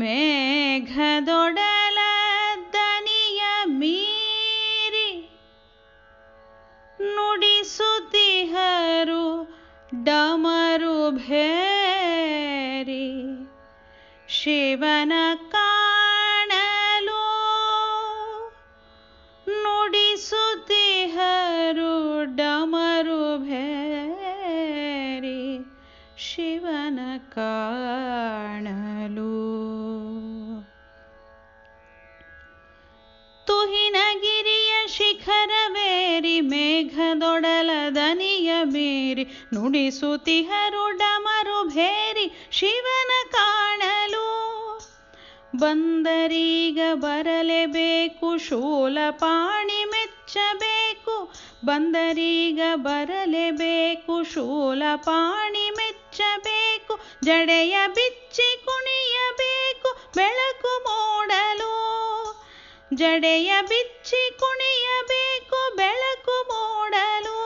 ಮೇಘದೊಡಲ ದನಿಯ ಮೀರಿ ನುಡಿಸುತ್ತಿಹರು ಡಮರು ಭೇರಿ ಶಿವನ ಕಾಣಲು ನುಡಿಸುತ್ತಿಹರು ಡಮರು ಭೇರಿ ಶಿವನ ಕಾಣಲು ಶಿಖರವೇರಿ ಮೇಘದೊಡಲ ದನಿಯ ಮೀರಿ ನುಡಿಸುತ್ತಿಹರು ಡಮರು ಭೇರಿ ಶಿವನ ಕಾಣಲು. ಬಂದರೀಗ ಬರಲೇಬೇಕು ಶೂಲಪಾಣಿ ಮೆಚ್ಚಬೇಕು. ಬಂದರೀಗ ಬರಲೇಬೇಕು ಶೂಲಪಾಣಿ ಮೆಚ್ಚಬೇಕು. ಜಡೆಯ ಬಿಚ್ಚಿ ಜಡೆಯ ಬಿಚ್ಚಿ ಕುಣಿಯಬೇಕು, ಬೆಳಕು ಮೂಡಲು.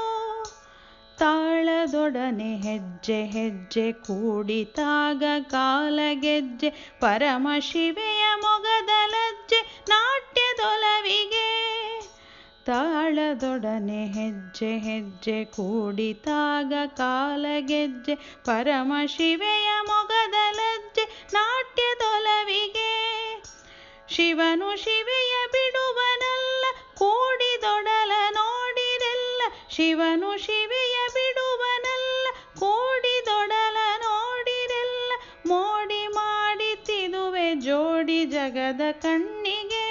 ತಾಳದೊಡನೆ ಹೆಜ್ಜೆ ಹೆಜ್ಜೆ ಕೂಡಿತಾಗ ಕಾಲಗೆಜ್ಜೆ ಪರಮ ಶಿವೆಯ ಮೊಗದ ಲಜ್ಜೆ, ನಾಟ್ಯದೊಲವಿಗೆ. ತಾಳದೊಡನೆ ಹೆಜ್ಜೆ ಹೆಜ್ಜೆ ಕೂಡಿತಾಗ ಕಾಲಗೆಜ್ಜೆ ಪರಮ ಶಿವೆಯ ಶಿವನು ಶಿವೆಯ ಬಿಡುವನಲ್ಲ, ಕೂಡಿದೊಡಲ ನೋಡಿರೆಲ್ಲ, ಮೋಡಿ ಮಾಡಿ ಮಾಡಿತಿದುವೆ ಜೋಡಿ ಜಗದ ಕಣ್ಣಿಗೆ.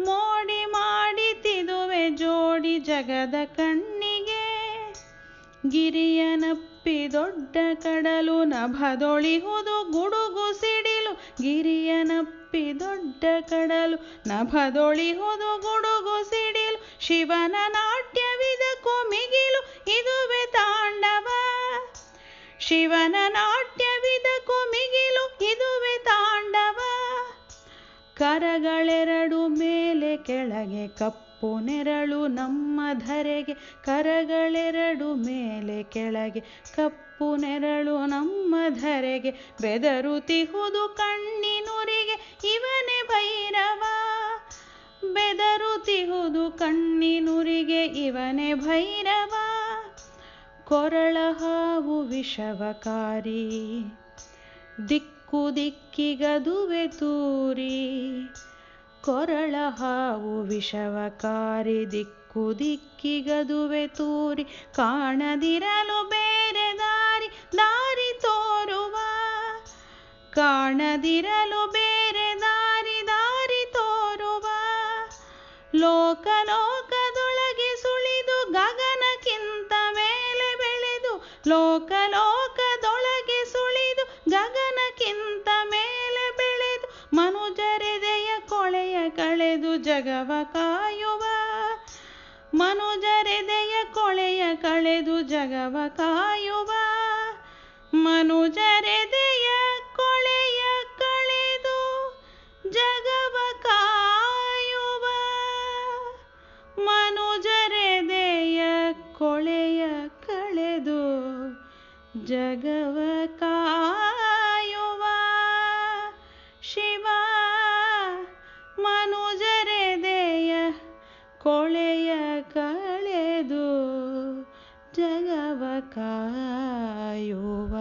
ಮೋಡಿ ಮಾಡಿ ಮಾಡಿತಿದುವೆ ಜೋಡಿ ಜಗದ ಕಣ್ಣಿಗೆ. ಗಿರಿಯನಪ್ಪಿ ದೊಡ್ಡ ಕಡಲು ನಭದೊಳಿಹುದು, ಗುಡುಗು ಸಿಡಿಲು. ಗಿರಿಯನಪ್ಪಿ ದೊಡ್ಡ ಕಡಲು ನಭದೊಳಿಹುದು, ಗುಡುಗು ಸಿಡಿಲು. ಶಿವನ ನಾಟ್ಯವಿದಕ್ಕೂ ಮಿಗಿಲು ಇದುವೆ ತಾಂಡವ. ಶಿವನ ನಾಟ್ಯವಿದಕ್ಕೂ ಮಿಗಿಲು ಇದುವೆ ತಾಂಡವ. ಕರಗಳೆರಡು ಮೇಲೆ ಕೆಳಗೆ ಕಪ್ಪು ನೆರಳು ನಮ್ಮ ಧರೆಗೆ. ಕರಗಳೆರಡು ಮೇಲೆ ಕೆಳಗೆ ಕಪ್ಪು ನೆರಳು ನಮ್ಮ ಧರೆಗೆ. ಬೆದರುತಿಹುದು ಕಣ್ಣಿನುರಿಗೆ ಇವನೇ ಭೈರವ. ಬೆದರುತಿಹುದು ಕಣ್ಣಿನುರಿಗೆ ಇವನೇ ಭೈರವ, ಕೊರಳ ಹಾವು ವಿಷವಕಾರಿ, ದಿಕ್ಕು ದಿಕ್ಕಿಗದುವೆ ತೂರಿ, ಕೊರಳ ಹಾವು ವಿಷವಕಾರಿ, ದಿಕ್ಕು ದಿಕ್ಕಿಗದುವೆ ತೂರಿ, ಕಾಣದಿರಲು ಬೇರೆ ದಾರಿ ದಾರಿ ತೋರುವ, ಕಾಣದಿರಲು ಬೇರೆ ದಾರಿ ದಾರಿ ತೋರುವ, ಲೋಕ ಲೋಕದೊಳಗೆ ಜಗವ ಕಾಯುವ ಮನುಜರೆದೆಯ ಕೊಳೆಯ ಕಳೆದು ಜಗವ ಕಾಯುವ ಮನುಜರೆದೆಯ ಕೊಳೆಯ ಕಳೆದು ಜಗವ ಕಾಯುವ ಮನುಜರೆದೆಯ ಕೊಳೆಯ ಕಳೆದು ಜಗವ ಕಾಯುವ ಶಿವ ಕಾಯುವ